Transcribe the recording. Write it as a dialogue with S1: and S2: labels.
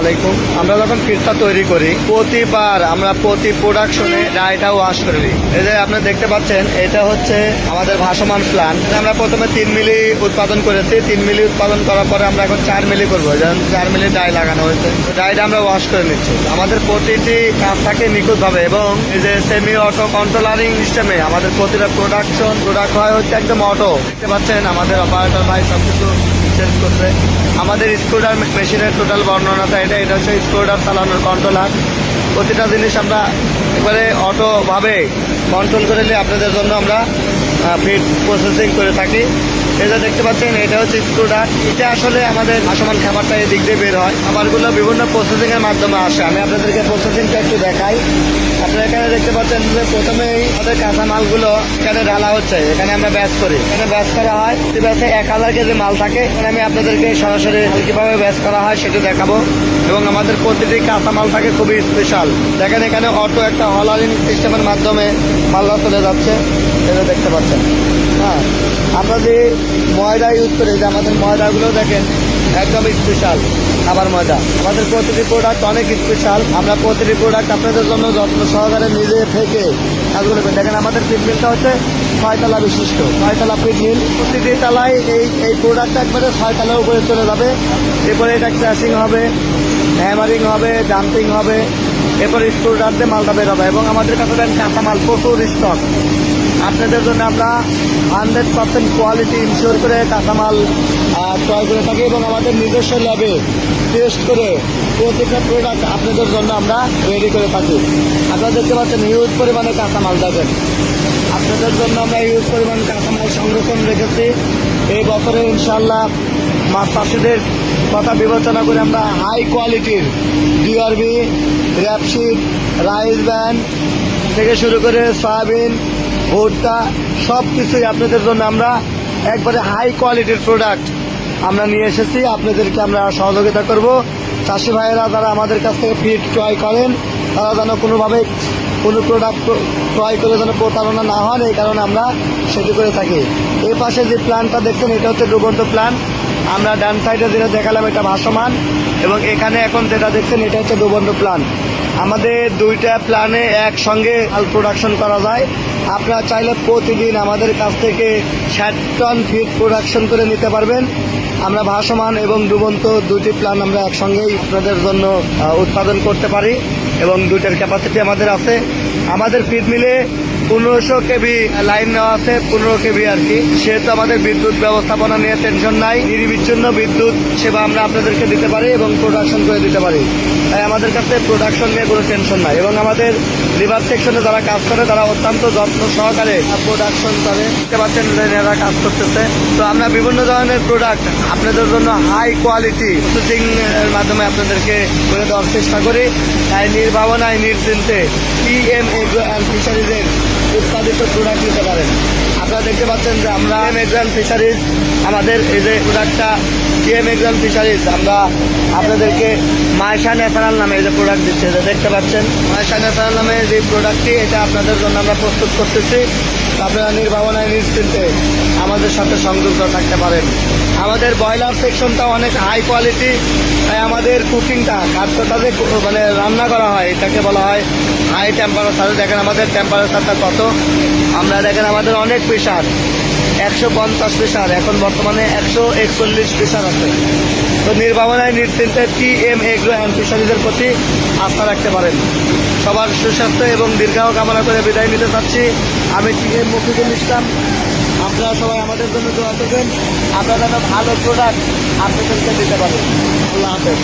S1: আলাইকুম। আমরা যখন ফিডটা তৈরি করি, প্রতিবার আমরা প্রতি প্রোডাকশনে ডাইটা ওয়াশ করে। নিই এই যে আপনি দেখতে পাচ্ছেন, এটা হচ্ছে আমাদের ভাসমান প্ল্যান আমরা প্রথমে তিন মিলি উৎপাদন করেছি। তিন মিলি উৎপাদন করার পরে আমরা এখন চার মিলি করব। যেমন চার মিলি ডাই লাগানো হয়েছে। ডাইটা আমরা ওয়াশ করে নিচ্ছি। আমাদের প্রতিটি কাজ থাকে নিখুঁতভাবে এবং এই যে সেমি অটো কন্ট্রোলারিং সিস্টেমে আমাদের প্রতিটা প্রোডাকশন প্রোডাক্ট হয় হচ্ছে একদম অটো দেখতে পাচ্ছেন, আমাদের অপারেটর ভাই সবকিছু চেঞ্জ করছে আমাদের স্ক্রুডার মেশিনের টোটাল বর্ণনাটা এটা এটা হচ্ছে স্ক্রুডার চালানোর কন্ট্রোলার প্রতিটা জিনিস আমরা এবারে অটোভাবে কন্ট্রোল করে নিয়ে আপনাদের জন্য আমরা ফিড প্রসেসিং করে থাকি। এটা দেখতে পাচ্ছেন, এটা হচ্ছে স্ক্রুডার এটা আসলে আমাদের আসমান খাবারটা এই দিক দিয়ে বের হয়। খাবারগুলো বিভিন্ন প্রসেসিংয়ের মাধ্যমে আসে। আমি আপনাদেরকে প্রসেসিংটা একটু দেখাই। আপনারা এখানে দেখতে পাচ্ছেন যে প্রথমেই আমাদের কাঁচা মালগুলো এখানে ঢালা হচ্ছে। এখানে আমরা ব্যাচ করি। এখানে ব্যাচ করা হয়। ব্যাচে এক হাজার কেজি মাল থাকে। এখানে আমি আপনাদেরকে সরাসরি কীভাবে ব্যাচ করা হয় সেটা দেখাবো। এবং আমাদের প্রতিটি কাঁচা মাল থাকে খুবই স্পেশাল দেখেন এখানে অটো একটা হলারিং সিস্টেমের মাধ্যমে মালটা চলে যাচ্ছে। এটা দেখতে পাচ্ছেন। হ্যাঁ আমরা যে ময়দা ইউজ করি, যে আমাদের ময়দাগুলো দেখেন একদম স্পেশাল খাবার ময়দা আমাদের প্রতিটি প্রোডাক্ট অনেক স্পেশাল আমরা প্রতিটি প্রোডাক্ট আপনাদের জন্য যত্ন সহকারে নিজে থেকে কাজগুলো করি। দেখেন, আমাদের ফিড মিলটা হচ্ছে ছয়তলা বিশিষ্ট। ছয়তলা ফিড মিল প্রতিটি তালায় এই এই প্রোডাক্টটা একবারে ছয়তলার উপরে চলে যাবে। এরপরে এটা ক্র্যাশিং হবে হ্যামারিং হবে ডাম্পিং হবে। এরপর স্ক্রুডার দিয়ে মালটা বেরোবে এবং আমাদের কাছে দেন কাঁচামাল প্রচুর স্টক আপনাদের জন্য আমরা হান্ড্রেড পার্সেন্ট কোয়ালিটি ইনশিওর করে কাঁচামাল ক্রয় করে থাকি এবং আমাদের নিজস্ব ল্যাবে টেস্ট করে প্রত্যেকটা প্রোডাক্ট আপনাদের জন্য আমরা রেডি করে থাকি। আপনারা দেখতে পাচ্ছেন হিউজ পরিমাণে কাঁচামাল দেবেন আপনাদের জন্য আমরা হিউজ পরিমাণ কাঁচামাল সংরক্ষণ রেখেছি। এই বছরে ইনশাল্লাহ মাছ চাষিদের কথা বিবেচনা করে আমরা হাই কোয়ালিটির ডিআরবি র্যাপশিট রাইস ব্যান্ড থেকে শুরু করে সয়াবিন ভুট্টা সব কিছুই আপনাদের জন্য আমরা একবারে হাই কোয়ালিটির প্রোডাক্ট আমরা নিয়ে এসেছি। আপনাদেরকে আমরা সহযোগিতা করব। চাষি ভাইয়েরা যারা আমাদের কাছ থেকে ফিড ক্রয় করেন, তারা যেন কোনোভাবে কোনো প্রোডাক্ট ক্রয় করে যেন প্রতারণা না হন, এই কারণে আমরা সেটি করে থাকি। এই পাশে যে প্ল্যানটা দেখছেন, এটা হচ্ছে ডুবন্ত প্ল্যান আমরা ডান সাইডে যেটা দেখালাম, এটা ভাসমান। এবং এখানে এখন যেটা দেখছেন, এটা হচ্ছে ডুবন্ত প্ল্যান আমাদের দুইটা প্ল্যানে একসঙ্গে আল প্রোডাকশন করা যায়। আপনারা চাইলে প্রতিদিন আমাদের কাছ থেকে ষাট টন ফিট প্রোডাকশন করে নিতে পারবেন। আমরা ভাসমান এবং ডুবন্ত দুটি প্ল্যান আমরা একসঙ্গেই আপনাদের জন্য উৎপাদন করতে পারি এবং দুইটার ক্যাপাসিটি আমাদের আছে। আমাদের ফিড মিলে পনেরোশো কেবি লাইন নেওয়া আছে, পনেরো কেবি আর কি। সেহেতু আমাদের বিদ্যুৎ ব্যবস্থাপনা নিয়ে টেনশন নাই, নির্বিচ্ছিন্ন বিদ্যুৎ সেবা আমরা আপনাদেরকে দিতে পারি এবং প্রোডাকশন করে দিতে পারি। তাই আমাদের কাছে প্রোডাকশন নিয়ে কোনো টেনশন নাই এবং আমাদের লিভার সেকশনে যারা কাজ করে, তারা অত্যন্ত যত্ন সহকারে প্রোডাকশন করে। দেখতে পাচ্ছেন এরা কাজ করতেছে। তো আমরা বিভিন্ন ধরনের প্রোডাক্ট আপনাদের জন্য হাই কোয়ালিটি প্রসেসিং এর মাধ্যমে আপনাদেরকে করে দেওয়ার চেষ্টা করি। তাই নির্ভাবনায় নির্চিন্তে পিএম এগ্রো অ্যান্ড ফিশারিজের উৎপাদিত প্রোডাক্ট নিতে পারেন। আপনারা দেখতে পাচ্ছেন যে আমরা এম এক্সাম ফিশারিজ আমাদের এই যে প্রোডাক্টটা কেএম এক্সাম ফিশারিজ আমরা আপনাদেরকে মায়শা ন্যাচারাল নামে যে প্রোডাক্ট দিচ্ছে। দেখতে পাচ্ছেন। মায়শা ন্যাচারাল নামে যে প্রোডাক্টটি এটা আপনাদের জন্য আমরা প্রস্তুত করতেছি। আপনারা নির্ভাবনায় নিশ্চিন্তে আমাদের সাথে সংযুক্ত থাকতে পারেন। আমাদের ব্রয়লার সেকশনটা অনেক হাই কোয়ালিটি তাই আমাদের কুকিংটা খাদ্যটা যে মানে রান্না করা হয়, এটাকে বলা হয় হাই টেম্পারেচার দেখেন আমাদের টেম্পারেচারটা কত। আমরা দেখেন আমাদের অনেক প্রেশার একশো পঞ্চাশ প্রেশার এখন বর্তমানে একশো একচল্লিশ প্রেশার আছে। তো নির্ভাবনায় নিশ্চিন্তে টি এম এগ্রো অ্যান্ড ফিশারিজের প্রতি আস্থা রাখতে পারেন। সবার সুস্বাস্থ্য এবং দীর্ঘায়ু কামনা করে বিদায় নিতে চাচ্ছি। আমি টি এম মফিজুল ইসলাম। আপনারা সবাই আমাদের জন্য দোয়া করবেন। আপনারা যেন ভালো প্রোডাক্ট আপনাদেরকে দিতে পারেন। আল্লাহ হাফেজ।